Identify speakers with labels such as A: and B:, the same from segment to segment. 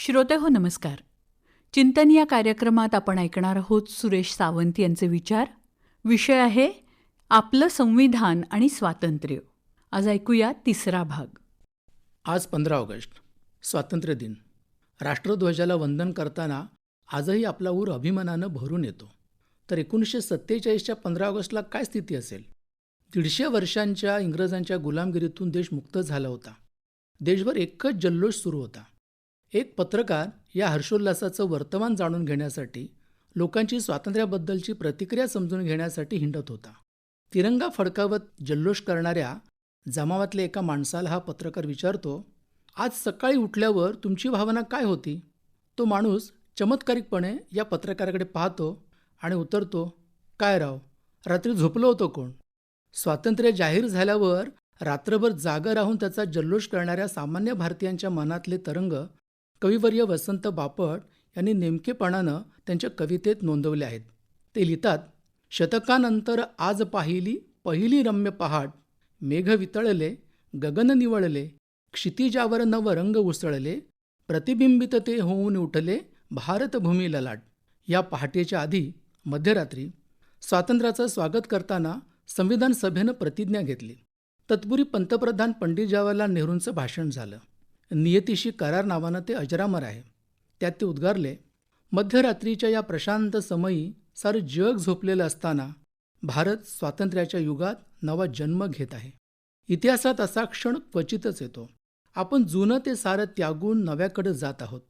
A: श्रोते हो नमस्कार. चिंतन या कार्यक्रमात आपण ऐकणार आहोत सुरेश सावंत यांचे विचार. विषय आहे आपलं संविधान आणि स्वातंत्र्य. आज ऐकूया तिसरा भाग.
B: आज पंधरा ऑगस्ट स्वातंत्र्य दिन. राष्ट्रध्वजाला वंदन करताना आजही आपला ऊर अभिमानानं भरून येतो. तर एकोणीसशे सत्तेचाळीसच्या पंधरा ऑगस्टला काय स्थिती असेल? दीडशे वर्षांच्या इंग्रजांच्या गुलामगिरीतून देश मुक्त झाला होता. देशभर एकच जल्लोष सुरू होता. एक पत्रकार या हर्षोल्लासाचं वर्तमान जाणून घेण्यासाठी लोकांची स्वातंत्र्याबद्दलची प्रतिक्रिया समजून घेण्यासाठी हिंडत होता. तिरंगा फडकावत जल्लोष करणाऱ्या जमावातल्या एका माणसाला हा पत्रकार विचारतो आज सकाळी उठल्यावर तुमची भावना काय होती? तो माणूस चमत्कारिकपणे या पत्रकाराकडे पाहतो आणि उतरतो काय राव रात्री झोपलो होतो कोण? स्वातंत्र्य जाहीर झाल्यावर रात्रभर जागं राहून त्याचा जल्लोष करणाऱ्या सामान्य भारतीयांच्या मनातले तरंग कविवर्य वसंत बापट यांनी नेमकेपणानं त्यांच्या कवितेत नोंदवले आहेत. ते लिहितात शतकानंतर आज पाहिली पहिली रम्य पहाट. मेघ वितळले गगन निवळले क्षितिजावर नव रंग उसळले प्रतिबिंबित ते होऊन उठले भारतभूमी ललाट या पहाटेच्या आधी मध्यरात्री स्वातंत्र्याचं स्वागत करताना संविधान सभेनं प्रतिज्ञा घेतली. तत्पूर्वी पंतप्रधान पंडित जवाहरलाल नेहरूंचं भाषण झालं. नियतीशी करार नावानं ते अजरामर आहे. त्यात ते उद्गारले मध्यरात्रीच्या या प्रशांत समयी सारं जग झोपलेलं असताना भारत स्वातंत्र्याच्या युगात नवा जन्म घेत आहे. इतिहासात असा क्षण क्वचितच येतो. आपण जुनं ते सारं त्यागून नव्याकडे जात आहोत.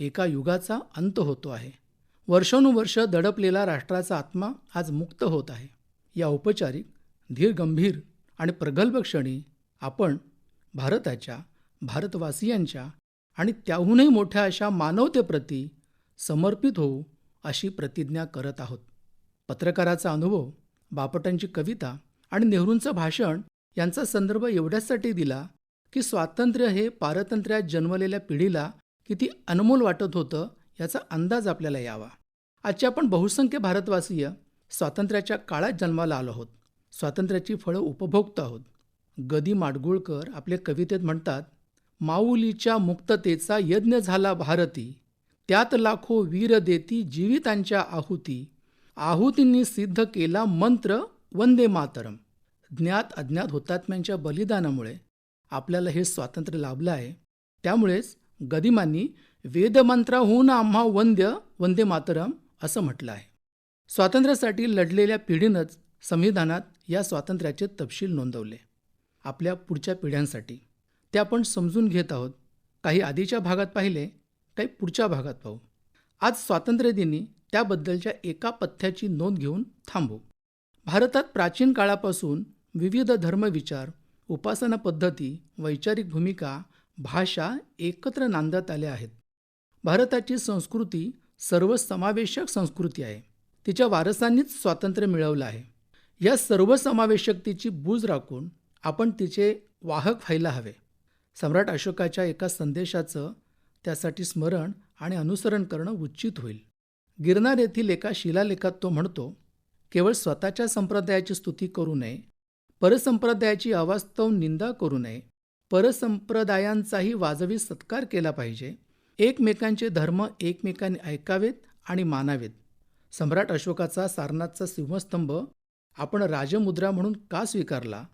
B: एका युगाचा अंत होतो आहे. वर्षानुवर्ष दडपलेला राष्ट्राचा आत्मा आज मुक्त होत आहे. या औपचारिक धीरगंभीर आणि प्रगल्भ क्षणी आपण भारताच्या भारतवासियांच्या आणि त्याहूनही मोठ्या अशा मानवतेप्रती समर्पित होऊ अशी प्रतिज्ञा करत आहोत. पत्रकाराचा अनुभव बापटांची कविता आणि नेहरूंचं भाषण यांचा संदर्भ एवढ्यासाठी दिला की स्वातंत्र्य हे पारतंत्र्यात जन्मलेल्या पिढीला किती अनमोल वाटत होतं याचा अंदाज आपल्याला यावा. आजचे आपण बहुसंख्य भारतवासीय स्वातंत्र्याच्या काळात जन्माला आलो आहोत. स्वातंत्र्याची फळं उपभोगतो आहोत. गदी माडगुळकर आपल्या कवितेत म्हणतात माऊलीच्या मुक्ततेचा यज्ञ झाला भारती. त्यात लाखो वीर देती जीवितांच्या आहुती. आहुतींनी सिद्ध केला मंत्र वंदे मातरम. ज्ञात अज्ञात हुतात्म्यांच्या बलिदानामुळे आपल्याला हे स्वातंत्र्य लाभलं आहे. त्यामुळेच गदिमांनी वेदमंत्राहून आम्हा वंद्य वंदे मातरम असं म्हटलं आहे. स्वातंत्र्यासाठी लढलेल्या पिढीनंच संविधानात या स्वातंत्र्याचे तपशील नोंदवले. आपल्या पुढच्या पिढ्यांसाठी. ते आपण समजून घेत आहोत. काही आधीच्या भागात पाहिले काही पुढच्या भागात पाहू. आज स्वातंत्र्यदिनी त्याबद्दलच्या एका पथ्याची नोंद घेऊन थांबू. भारतात प्राचीन काळापासून विविध धर्मविचार उपासना पद्धती वैचारिक भूमिका भाषा एकत्र नांदत आल्या आहेत. भारताची संस्कृती सर्वसमावेशक संस्कृती आहे. तिच्या वारसांनीच स्वातंत्र्य मिळवलं आहे. या सर्वसमावेशकतेची बूज राखून आपण तिचे वाहक व्हायला हवे. सम्राट अशोकाच्या एका संदेशाचं त्यासाठी स्मरण आणि अनुसरण करणं उचित होईल. गिरनार येथील एका शिलालेखात तो म्हणतो केवळ स्वतःच्या संप्रदायाची स्तुती करू नये परसंप्रदायाची अवास्तव निंदा करू नये परसंप्रदायांचाही वाजवी सत्कार केला पाहिजे. एकमेकांचे धर्म एकमेकांनी ऐकावेत आणि मानावेत. सम्राट अशोकाचा सारनाथचा सिंहस्तंभ आपण राजमुद्रा म्हणून का स्वीकारला?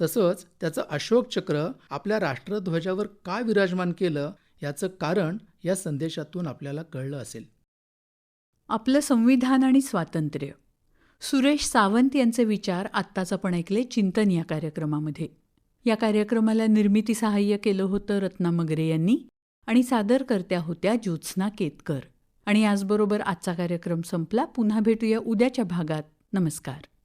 B: तसंच त्याचं अशोक चक्र आपल्या राष्ट्रध्वजावर का विराजमान केलं याचं कारण या संदेशातून आपल्याला कळलं असेल.
A: आपलं संविधान आणि स्वातंत्र्य. सुरेश सावंत यांचे विचार आत्ताच आपण ऐकले चिंतन या कार्यक्रमामध्ये. या कार्यक्रमाला निर्मिती सहाय्य केलं होतं रत्ना मगरे यांनी आणि सादरकर्त्या होत्या ज्योत्स्ना केतकर. आणि याचबरोबर आजचा कार्यक्रम संपला. पुन्हा भेटूया उद्याच्या भागात. नमस्कार.